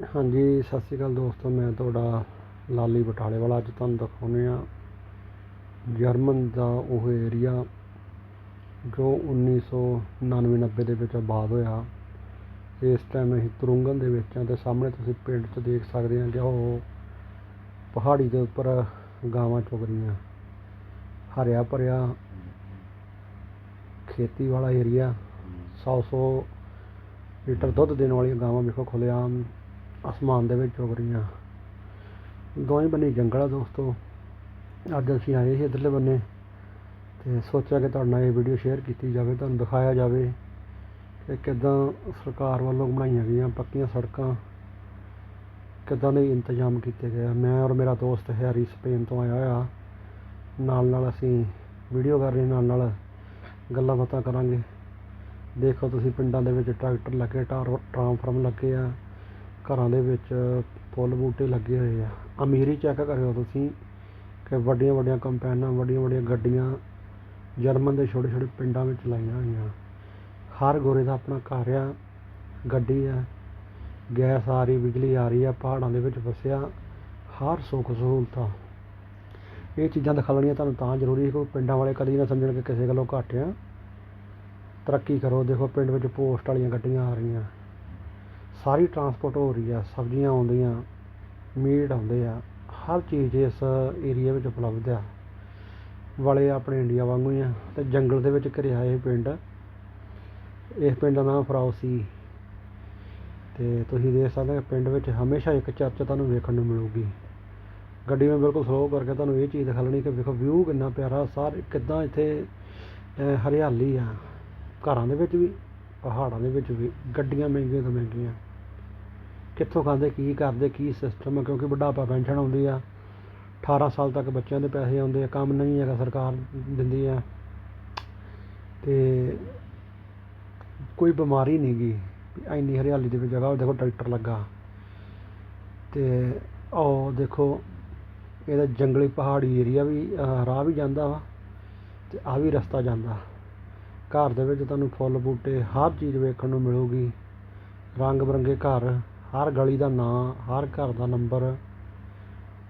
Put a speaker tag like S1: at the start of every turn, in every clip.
S1: ਹਾਂਜੀ, ਸਤਿ ਸ਼੍ਰੀ ਅਕਾਲ ਦੋਸਤੋ, ਮੈਂ ਤੁਹਾਡਾ ਲਾਲੀ ਬਟਾਲੇ ਵਾਲਾ ਅੱਜ ਤੁਹਾਨੂੰ ਦਿਖਾਉਂਦੇ ਆ ਜਰਮਨ ਦਾ ਉਹ ਏਰੀਆ ਜੋ 1999 90 ਦੇ ਵਿੱਚ ਆਬਾਦ ਹੋਇਆ। ਇਸ ਟਾਈਮ ਅਸੀਂ ਤੁਰੰਗਨ ਦੇ ਵਿੱਚ ਆ ਤੇ ਸਾਹਮਣੇ ਤੁਸੀਂ ਪਿੰਡ 'ਚ ਦੇਖ ਸਕਦੇ ਆ ਕਿ ਉਹ ਪਹਾੜੀ ਦੇ ਉੱਪਰ ਗਾਵਾਂ ਚੁਗ ਰਹੀਆਂ। ਹਰਿਆ ਭਰਿਆ ਖੇਤੀ ਵਾਲਾ ਏਰੀਆ ਸੌ ਸੌ ਲੀਟਰ ਦੁੱਧ ਦੇਣ ਵਾਲੀਆਂ ਗਾਵਾਂ ਵੇਖੋ ਖੁੱਲ੍ਹੇਆਮ ਅਸਮਾਨ ਦੇ ਵਿੱਚ ਉੱਗ ਰਹੀਆਂ। ਦੋਵੇਂ ਬੰਨੇ ਜੰਗਲ ਆ ਦੋਸਤੋ। ਅੱਜ ਅਸੀਂ ਆਏ ਸੀ ਇੱਧਰਲੇ ਬੰਨੇ ਤੇ ਸੋਚਿਆ ਕਿ ਤੁਹਾਡੇ ਨਾਲ ਇਹ ਵੀਡੀਓ ਸ਼ੇਅਰ ਕੀਤੀ ਜਾਵੇ, ਤੁਹਾਨੂੰ ਦਿਖਾਇਆ ਜਾਵੇ ਕਿ ਕਿੱਦਾਂ ਸਰਕਾਰ ਵੱਲੋਂ ਬਣਾਈਆਂ ਗਈਆਂ ਪੱਕੀਆਂ ਸੜਕਾਂ, ਕਿੱਦਾਂ ਦੇ ਇੰਤਜ਼ਾਮ ਕੀਤੇ ਗਏ ਮੈਂ ਔਰ ਮੇਰਾ ਦੋਸਤ ਹੈਰੀ ਸਪੇਨ ਤੋਂ ਆਇਆ ਹੋਇਆ। ਨਾਲ ਨਾਲ ਅਸੀਂ ਵੀਡੀਓ ਕਰ ਰਹੇ ਨਾਲ ਨਾਲ ਗੱਲਾਂ ਬਾਤਾਂ ਕਰਾਂਗੇ। ਦੇਖੋ ਤੁਸੀਂ ਪਿੰਡਾਂ ਦੇ ਵਿੱਚ ਟਰੈਕਟਰ ਲੱਗੇ, ਟਾਰ ਟਰਾਂਸਫਾਰਮ ਲੱਗੇ ਆ। ਘਰਾਂ ਦੇ ਵਿੱਚ ਫੁੱਲ ਬੂਟੇ ਲੱਗੇ ਹੋਏ ਆ। ਅਮੀਰੀ ਚੈੱਕ ਕਰਿਓ ਤੁਸੀਂ ਕਿ ਵੱਡੀਆਂ ਵੱਡੀਆਂ ਕੰਪੈਨਾਂ, ਵੱਡੀਆਂ ਵੱਡੀਆਂ ਗੱਡੀਆਂ ਜਰਮਨ ਦੇ ਛੋਟੇ ਛੋਟੇ ਪਿੰਡਾਂ ਵਿੱਚ ਲਾਈਆਂ ਹੋਈਆਂ। ਹਰ ਗੋਰੇ ਦਾ ਆਪਣਾ ਘਰ ਆ, ਗੱਡੀ ਆ, ਗੈਸ ਆ ਰਹੀ, ਬਿਜਲੀ ਆ ਰਹੀ ਆ, ਪਹਾੜਾਂ ਦੇ ਵਿੱਚ ਵਸਿਆ ਹਰ ਸੁੱਖ ਸਹੂਲਤਾਂ। ਇਹ ਚੀਜ਼ਾਂ ਦਿਖਾਉਣੀਆਂ ਤੁਹਾਨੂੰ ਤਾਂ ਜ਼ਰੂਰੀ ਹੈ ਕਿ ਪਿੰਡਾਂ ਵਾਲੇ ਕਦੀ ਨਾ ਸਮਝਣ ਕਿ ਕਿਸੇ ਗੱਲੋਂ ਘੱਟ ਆ ਤਰੱਕੀ ਕਰੋ, ਦੇਖੋ ਪਿੰਡ ਵਿੱਚ ਪੋਸਟ ਵਾਲੀਆਂ ਗੱਡੀਆਂ ਆ ਰਹੀਆਂ। ਸਾਰੀ ਟਰਾਂਸਪੋਰਟ ਹੋ ਰਹੀ ਆ, ਸਬਜ਼ੀਆਂ ਆਉਂਦੀਆਂ, ਮੀਟ ਆਉਂਦੇ ਆ, ਹਰ ਚੀਜ਼ ਇਸ ਏਰੀਆ ਵਿੱਚ ਉਪਲਬਧ ਆ। ਵਾਲੇ ਆਪਣੇ ਇੰਡੀਆ ਵਾਂਗੂ ਹੀ ਆ ਅਤੇ ਜੰਗਲ ਦੇ ਵਿੱਚ ਘਿਰਿਆ ਇਹ ਪਿੰਡ। ਇਸ ਪਿੰਡ ਦਾ ਨਾਮ ਫਰਾਉਸੀ। ਤੇ ਤੁਸੀਂ ਦੇਖ ਸਕਦੇ ਹੋ ਪਿੰਡ ਵਿੱਚ ਹਮੇਸ਼ਾ ਇੱਕ ਚਰਚ ਤੁਹਾਨੂੰ ਵੇਖਣ ਨੂੰ ਮਿਲੂਗੀ। ਗੱਡੀ ਮੈਂ ਬਿਲਕੁਲ ਸਲੋ ਕਰਕੇ ਤੁਹਾਨੂੰ ਇਹ ਚੀਜ਼ ਦਿਖਾ ਲੈਣੀ ਕਿ ਵੇਖੋ ਵਿਊ ਕਿੰਨਾ ਪਿਆਰਾ, ਸਾਰੇ ਕਿੱਦਾਂ ਇੱਥੇ ਹਰਿਆਲੀ ਆ। ਘਰਾਂ ਦੇ ਵਿੱਚ ਵੀ, ਪਹਾੜਾਂ ਦੇ ਵਿੱਚ ਵੀ, ਗੱਡੀਆਂ ਮਹਿੰਗੀਆਂ ਤੋਂ ਮਹਿੰਗੀਆਂ। ਕਿੱਥੋਂ ਖਾਂਦੇ, ਕੀ ਕਰਦੇ, ਕੀ ਸਿਸਟਮ ਹੈ, ਕਿਉਂਕਿ ਬੁਢਾਪਾ ਪੈਨਸ਼ਨ ਆਉਂਦੀ ਆ। 18 ਸਾਲ ਤੱਕ ਬੱਚਿਆਂ ਦੇ ਪੈਸੇ ਆਉਂਦੇ ਆ, ਕੰਮ ਨਹੀਂ ਹੈਗਾ ਸਰਕਾਰ ਦਿੰਦੀ ਆ। ਤੇ ਕੋਈ ਬਿਮਾਰੀ ਨਹੀਂ ਗੀ ਇੰਨੀ ਹਰਿਆਲੀ ਦੇ ਵਿੱਚ ਜਗ੍ਹਾ ਦੇਖੋ ਟਰੈਕਟਰ ਲੱਗਾ। ਤੇ ਉਹ ਦੇਖੋ, ਇਹਦਾ ਜੰਗਲੀ ਪਹਾੜੀ ਏਰੀਆ ਵੀ ਰਾਹ ਵੀ ਜਾਂਦਾ ਵਾ, ਤੇ ਆ ਵੀ ਰਸਤਾ ਜਾਂਦਾ। ਘਰ ਦੇ ਵਿੱਚ ਤੁਹਾਨੂੰ ਫੁੱਲ ਬੂਟੇ ਹਰ ਚੀਜ਼ ਵੇਖਣ ਨੂੰ ਮਿਲੂਗੀ। ਰੰਗ ਬਰੰਗੇ ਘਰ ਹਰ ਗਲੀ ਦਾ ਨਾਂ, ਹਰ ਘਰ ਦਾ ਨੰਬਰ,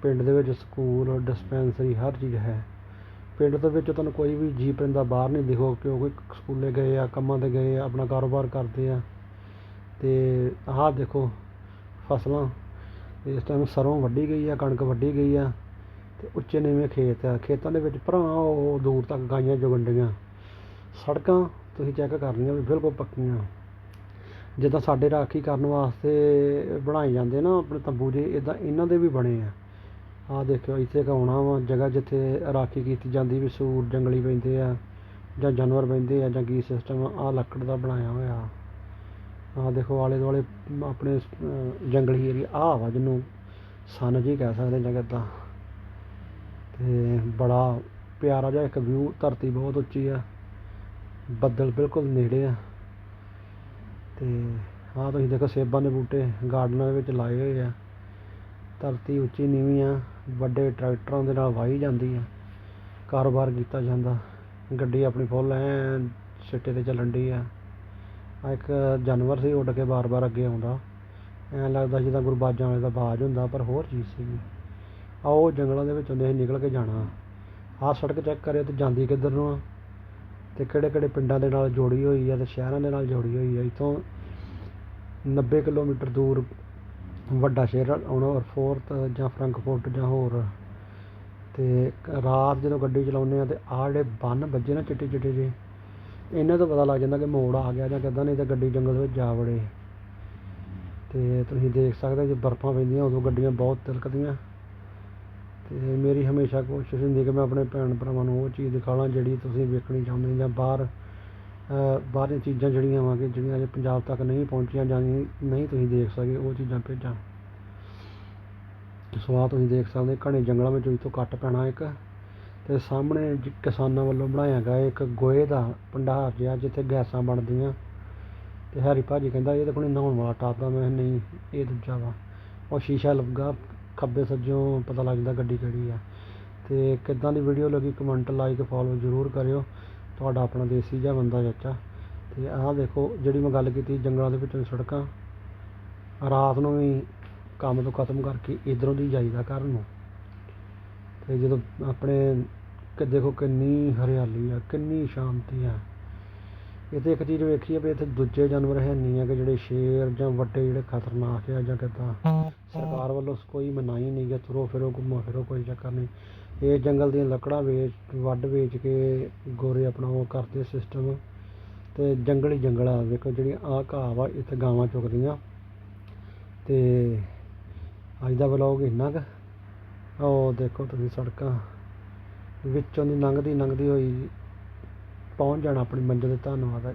S1: ਪਿੰਡ ਦੇ ਵਿੱਚ ਸਕੂਲ, ਡਿਸਪੈਂਸਰੀ, ਹਰ ਚੀਜ਼ ਹੈ। ਪਿੰਡ ਦੇ ਵਿੱਚ ਤੁਹਾਨੂੰ ਕੋਈ ਵੀ ਜੀ ਪਰਿੰਦਾ ਬਾਹਰ ਨਹੀਂ ਦਿਖੋ, ਕਿਉਂਕਿ ਸਕੂਲੇ ਗਏ ਆ, ਕੰਮਾਂ ਤੇ ਗਏ ਆ, ਆਪਣਾ ਕਾਰੋਬਾਰ ਕਰਦੇ ਆ। ਅਤੇ ਆਹ ਦੇਖੋ ਫਸਲਾਂ, ਇਸ ਟਾਈਮ ਸਰ੍ਹੋਂ ਵੱਢੀ ਗਈ ਆ, ਕਣਕ ਵੱਢੀ ਗਈ ਆ ਅਤੇ ਉੱਚੇ ਨੀਵੇਂ ਖੇਤ ਆ। ਖੇਤਾਂ ਦੇ ਵਿੱਚ ਭਰਾ ਉਹ ਦੂਰ ਤੱਕ ਗਾਈਆਂ, ਜੁਗੰਡੀਆਂ। ਸੜਕਾਂ ਤੁਸੀਂ ਚੈੱਕ ਕਰਨੀਆਂ ਵੀ ਬਿਲਕੁਲ ਪੱਕੀਆਂ। ਜਿੱਦਾਂ ਸਾਡੇ ਰਾਖੀ ਕਰਨ ਵਾਸਤੇ ਬਣਾਏ ਜਾਂਦੇ ਨਾ ਆਪਣੇ ਤੰਬੂ ਜੇ ਇੱਦਾਂ ਇਹਨਾਂ ਦੇ ਵੀ ਬਣੇ ਆ। ਆਹ ਦੇਖਿਓ, ਇੱਥੇ ਕਾਉਣਾ ਵਾ, ਜਗ੍ਹਾ ਜਿੱਥੇ ਰਾਖੀ ਕੀਤੀ ਜਾਂਦੀ ਵੀ ਸੂਰ, ਜੰਗਲੀ ਪੈਂਦੇ ਆ, ਜਾਂ ਜਾਨਵਰ ਬਹਿੰਦੇ ਆ, ਜਾਂ ਕੀ ਸਿਸਟਮ ਆ ਲੱਕੜ ਦਾ ਬਣਾਇਆ ਹੋਇਆ। ਆਹ ਦੇਖੋ ਆਲੇ ਦੁਆਲੇ ਆਪਣੇ ਜੰਗਲੀ ਏਰੀਆ ਆਹ ਵਾ ਜਿਹਨੂੰ ਸਨ ਜੀ ਕਹਿ ਸਕਦੇ ਜਾਂ ਕਿੱਦਾਂ ਤੇ। ਬੜਾ ਪਿਆਰਾ ਜਿਹਾ ਇੱਕ ਵਿਊ ਧਰਤੀ ਬਹੁਤ ਉੱਚੀ ਆ, ਬੱਦਲ ਬਿਲਕੁਲ ਨੇੜੇ ਆ। ਅਤੇ ਆਹ ਤੁਸੀਂ ਦੇਖੋ ਸੇਬਾਂ ਦੇ ਬੂਟੇ ਗਾਰਡਨਾਂ ਦੇ ਵਿੱਚ ਲਾਏ ਹੋਏ ਆ। ਧਰਤੀ ਉੱਚੀ ਨੀਵੀਂ ਆ, ਵੱਡੇ ਟਰੈਕਟਰਾਂ ਦੇ ਨਾਲ ਵਾਹੀ ਜਾਂਦੀ ਆ। ਕਾਰੋਬਾਰ ਕੀਤਾ ਜਾਂਦਾ। ਗੱਡੀ ਆਪਣੀ ਫੁੱਲ ਐ ਸਿੱਟੇ ਤੇ ਚੱਲਣ ਡਈ ਆ। ਆ ਇੱਕ ਜਾਨਵਰ ਸੀ, ਉੱਡ ਕੇ ਵਾਰ ਵਾਰ ਅੱਗੇ ਆਉਂਦਾ। ਐਂ ਲੱਗਦਾ ਜਿੱਦਾਂ ਗੁਰਬਾਜਾਂ ਵਾਲੇ ਦਾ ਬਾਜ ਹੁੰਦਾ, ਪਰ ਹੋਰ ਚੀਜ਼ ਸੀਗੀ। ਆਹ ਉਹ ਜੰਗਲਾਂ ਦੇ ਵਿੱਚ ਦੇ ਅਸੀਂ ਨਿਕਲ ਕੇ ਜਾਣਾ। ਆਹ ਸੜਕ ਚੈੱਕ ਕਰਿਓ ਤੇ ਜਾਂਦੀ ਕਿੱਧਰ ਨੂੰ ਆ? ਅਤੇ ਕਿਹੜੇ ਕਿਹੜੇ ਪਿੰਡਾਂ ਦੇ ਨਾਲ ਜੋੜੀ ਹੋਈ ਹੈ ਅਤੇ ਸ਼ਹਿਰਾਂ ਦੇ ਨਾਲ ਜੋੜੀ ਹੋਈ ਹੈ ਇੱਥੋਂ 90 ਕਿਲੋਮੀਟਰ ਦੂਰ ਵੱਡਾ ਸ਼ਹਿਰ ਆਉਣਾ ਔਰ ਫੋਰਥ ਜਾਂ ਫਰੰਕਫੁਰਟ ਜਾਂ ਹੋਰ। ਅਤੇ ਰਾਤ ਜਦੋਂ ਗੱਡੀ ਚਲਾਉਂਦੇ ਹਾਂ ਤੇ ਆਹ ਜਿਹੜੇ ਬੰਨ ਵੱਜੇ ਨਾ ਚਿੱਟੇ ਚਿੱਟੇ ਜਿਹੇ ਇਹਨਾਂ ਤੋਂ ਪਤਾ ਲੱਗ ਜਾਂਦਾ ਕਿ ਮੋੜ ਆ ਗਿਆ ਜਾਂ ਕਿੱਦਾਂ, ਨਹੀਂ ਤਾਂ ਗੱਡੀ ਜੰਗਲ ਵਿੱਚ ਜਾ ਵੜੇ। ਅਤੇ ਤੁਸੀਂ ਦੇਖ ਸਕਦੇ ਜੇ ਬਰਫਾਂ ਪੈਂਦੀਆਂ, ਉਦੋਂ ਗੱਡੀਆਂ ਬਹੁਤ ਤਿਲਕਦੀਆਂ। ਅਤੇ ਮੇਰੀ ਹਮੇਸ਼ਾ ਕੋਸ਼ਿਸ਼ ਹੁੰਦੀ ਕਿ ਮੈਂ ਆਪਣੇ ਭੈਣ ਭਰਾਵਾਂ ਨੂੰ ਉਹ ਚੀਜ਼ ਦਿਖਾਵਾਂ ਜਿਹੜੀ ਤੁਸੀਂ ਵੇਖਣੀ ਚਾਹੁੰਦੇ ਜਾਂ ਬਾਹਰ ਅ, ਬਾਹਰਲੀਆਂ ਚੀਜ਼ਾਂ ਜਿਹੜੀਆਂ ਵਾ ਕਿ ਜਿਹੜੀਆਂ ਅਜੇ ਪੰਜਾਬ ਤੱਕ ਨਹੀਂ ਪਹੁੰਚੀਆਂ ਜਾਂ ਨਹੀਂ ਤੁਸੀਂ ਦੇਖ ਸਕੇ ਉਹ ਚੀਜ਼ਾਂ ਭੇਜਾਂ। ਸੋ ਆਹ ਤੁਸੀਂ ਦੇਖ ਸਕਦੇ ਘਣੇ ਜੰਗਲਾਂ ਵਿੱਚੋਂ ਤੋਂ ਕੱਟ ਪੈਣਾ ਇੱਕ। ਤੇ ਸਾਹਮਣੇ ਕਿਸਾਨਾਂ ਵੱਲੋਂ ਬਣਾਇਆ ਗਿਆ ਇੱਕ ਗੋਹੇ ਦਾ ਭੰਡਾਰ ਜਿਹਾ ਜਿੱਥੇ ਗੈਸਾਂ ਬਣਦੀਆਂ। ਤੇ ਹੈਰੀ ਭਾਜੀ ਕਹਿੰਦਾ ਇਹ ਤਾਂ ਕੋਈ ਨਹਾਉਣ ਵਾਲਾ ਟੱਬ ਆ ਮੈਂ ਕਿਹਾ ਨਹੀਂ ਇਹ ਦੂਜਾ ਵਾ। ਉਹ ਸ਼ੀਸ਼ਾ ਲੱਗਾ ਖੱਬੇ ਸੱਜੋਂ ਪਤਾ ਲੱਗ ਜਾਂਦਾ ਗੱਡੀ ਕਿਹੜੀ ਆ। ਅਤੇ ਕਿੱਦਾਂ ਦੀ ਵੀਡੀਓ ਲੱਗੀ ਕਮੈਂਟ ਲਾਈਕ ਫੋਲੋ ਜ਼ਰੂਰ ਕਰਿਓ। ਤੁਹਾਡਾ ਆਪਣਾ ਦੇਸੀ ਜਿਹਾ ਬੰਦਾ ਚਾਚਾ। ਅਤੇ ਆਹ ਦੇਖੋ, ਜਿਹੜੀ ਮੈਂ ਗੱਲ ਕੀਤੀ ਜੰਗਲਾਂ ਦੇ ਵਿੱਚੋਂ ਸੜਕਾਂ, ਰਾਤ ਨੂੰ ਵੀ ਕੰਮ ਤੋਂ ਖਤਮ ਕਰਕੇ ਇਧਰੋਂ ਦੀ ਜਾਈਦਾ ਘਰ ਨੂੰ। ਅਤੇ ਜਦੋਂ ਆਪਣੇ ਕਿ ਦੇਖੋ ਕਿੰਨੀ ਹਰਿਆਲੀ ਆ, ਕਿੰਨੀ ਸ਼ਾਂਤੀ ਆ। ਇਹ ਇੱਥੇ ਇੱਕ ਚੀਜ਼ ਵੇਖੀ ਆ ਵੀ ਇੱਥੇ ਦੂਜੇ ਜਾਨਵਰ ਹੈ ਨਹੀਂ ਆ ਕਿ ਜਿਹੜੇ ਸ਼ੇਰ ਜਾਂ ਵੱਡੇ ਜਿਹੜੇ ਖਤਰਨਾਕ ਆ ਜਾਂ ਕਿੱਦਾਂ। ਸਰਕਾਰ ਵੱਲੋਂ ਕੋਈ ਮਨਾਹੀ ਨਹੀਂ ਕਿ ਤੁਰੋ ਫਿਰੋ, ਘੁੰਮੋ ਫਿਰੋ, ਕੋਈ ਚੱਕਰ ਨਹੀਂ। ਇਹ ਜੰਗਲ ਦੀਆਂ ਲੱਕੜਾਂ ਵੇਚ, ਵੱਢ ਵੇਚ ਕੇ ਗੋਰੇ ਆਪਣਾ ਉਹ ਕਰਦੇ ਸਿਸਟਮ ਤੇ ਜੰਗਲ ਹੀ ਜੰਗਲ ਆ ਵੇਖੋ ਜਿਹੜੀ ਆਹ ਘਾਹ ਵਾ, ਇੱਥੇ ਗਾਵਾਂ ਚੁਗਦੀਆਂ। ਤੇ ਅੱਜ ਦਾ ਵਲੌਗ ਇੰਨਾ ਕੁ। ਉਹ ਦੇਖੋ ਤੁਸੀਂ ਸੜਕਾਂ। ਵਿੱਚੋਂ ਦੀ ਲੰਘਦੀ ਲੰਘਦੀ ਹੋਈ ਪਹੁੰਚ ਜਾਣਾ ਆਪਣੀ ਮੰਜ਼ਿਲ ਤੇ ਧੰਨਵਾਦ ਹੈ